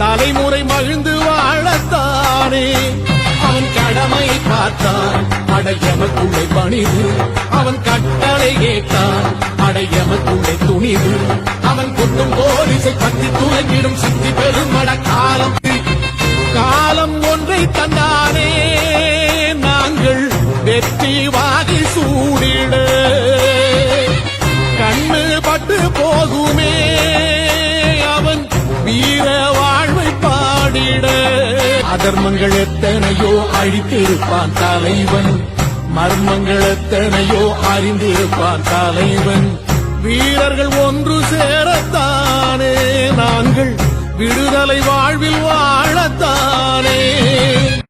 தலைமுறை மகிழ்ந்து வாழத்தானே. அவன் கடமை பார்த்தான். அடையமக்குள்ளே பணிவு. அவன் கட்டளை கேட்டான் அடையமக்குள்ளே துணிவு. அவன் கொட்டும் போலீசை பற்றி துலங்கிடும் சக்தி பெருமட காலம். காலம் ஒன்றை தந்தானே. நாங்கள் வெற்றி வாகி சூடி பாடிட அதர்மங்கள் எத்தனையோ அழித்திருப்பான் தலைவன். மர்மங்கள் எத்தனையோ அறிந்திருப்பான் தலைவன். வீரர்கள் ஒன்று சேரத்தானே நாங்கள். விடுதலை வாழ்வில்